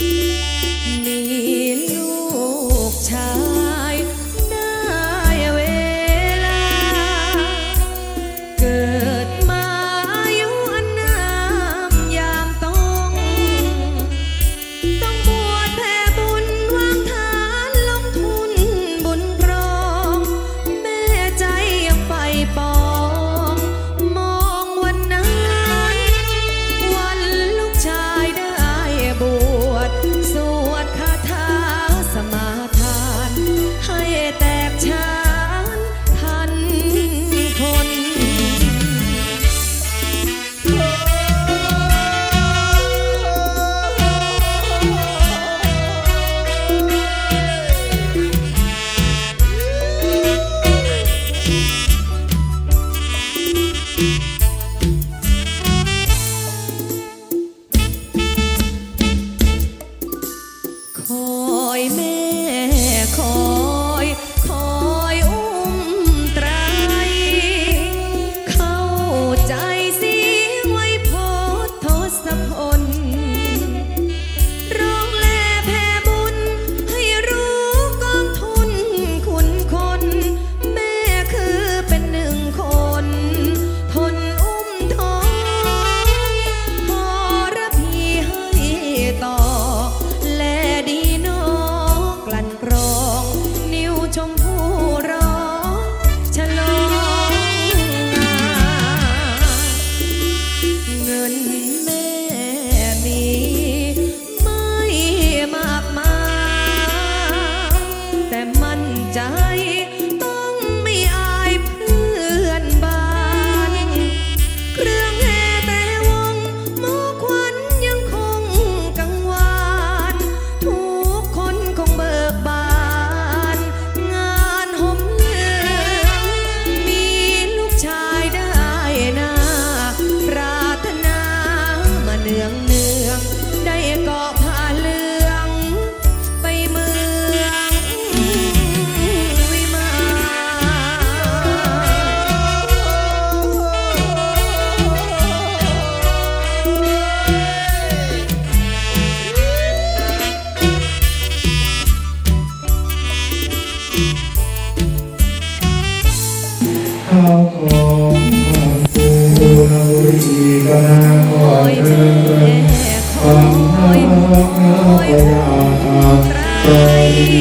me. Amen.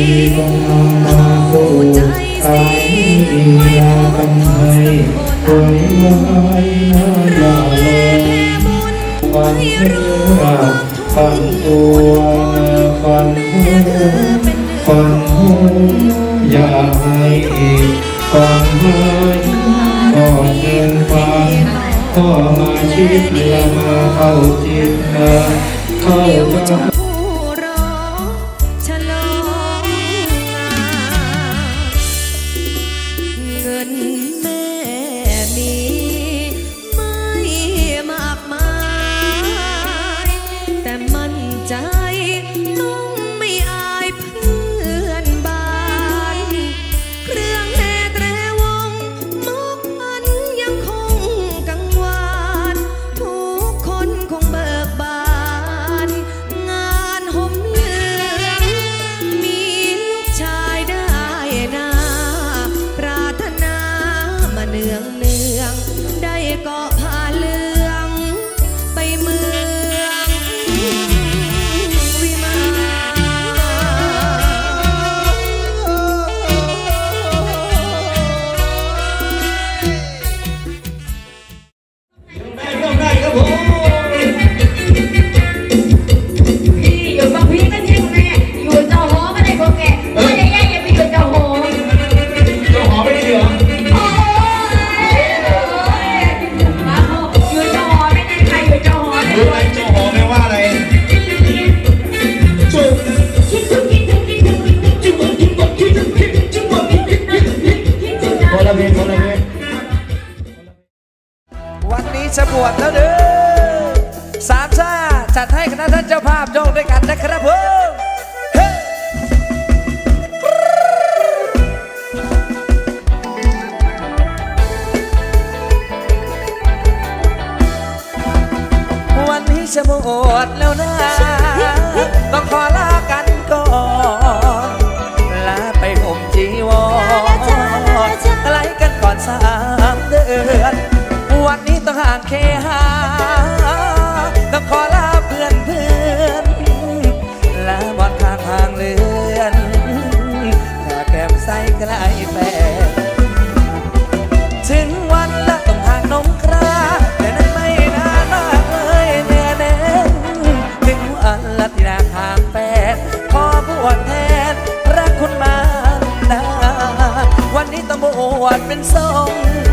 เข้าใจสิไม่ต้องทำสักคนอย่าเลยวันเรือฟันตัวฟันหูฟันหูอย่าให้ฟันเลยก่อนเงินฟันก็มาชิดและมาเข้าจิตเข้าใจ đi tung จะหมดแล้วนะ ต้องขอลากันก่อน ลาไปห่มจีวรไกลกันก่อนสามเดือน วันนี้ต้องห่างเคหา ส่ง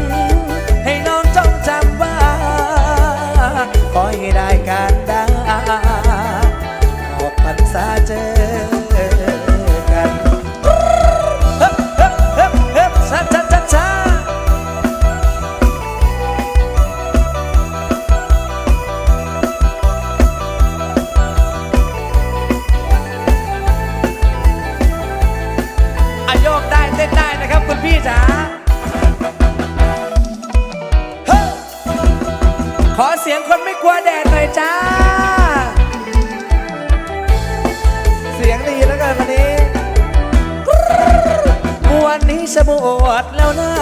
วันนี้จะบวชแล้วนะ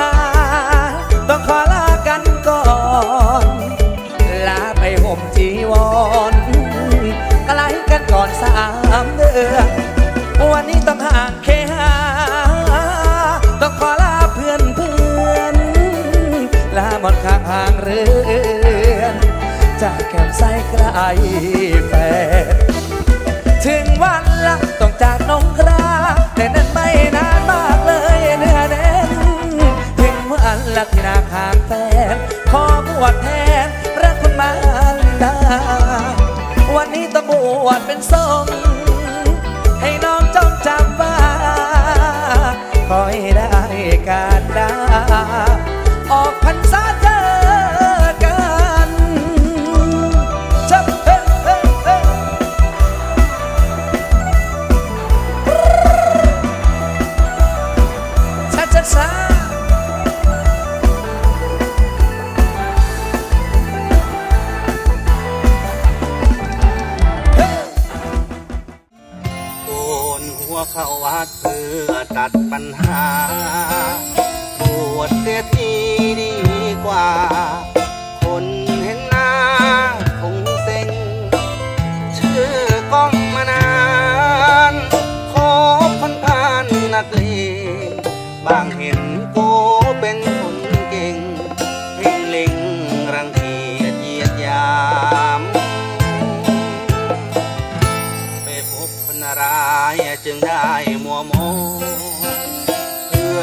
ต้องขอลากันก่อน ลาไปห่มจีวรไกลกันก่อนสามเดือนวันนี้ต้องห่างเคหาต้องขอลาเพื่อนเพื่อน ลาหมดข้างห่างเรือนจากแก้มใสใกล้แฟนถึงวันละต้องจากน้องครา วชแทนพระคุณมาดาวันนี้ตะบวชเป็นทรงใเข้าวัดเพื่อตัดปัญหาบวชเสียทีดีกว่า คนเห็นหน้าคงเซ็งเชื่อ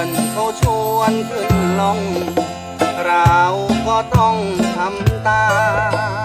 อนเขาชวนขึ้นลงเราก็ต้องทำตาม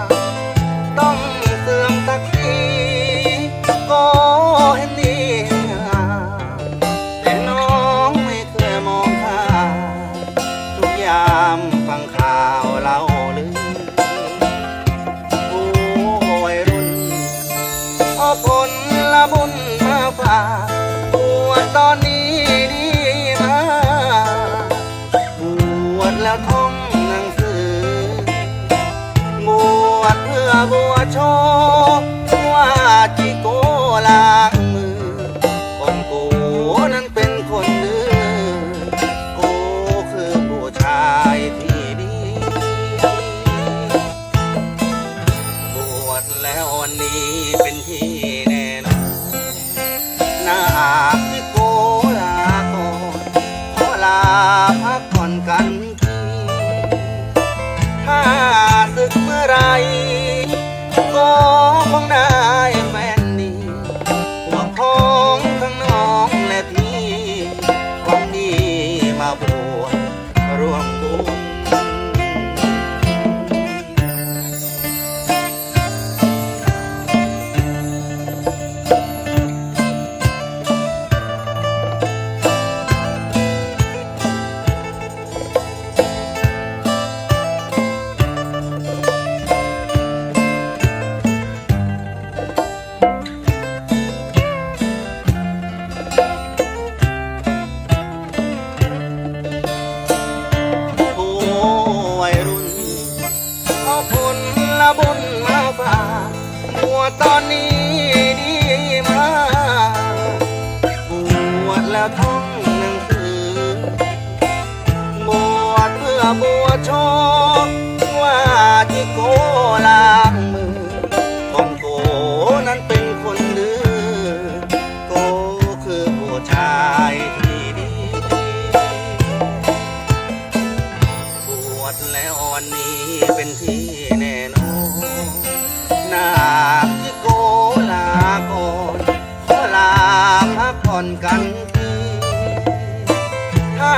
ถ้า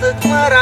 ศึกเมื่อไหร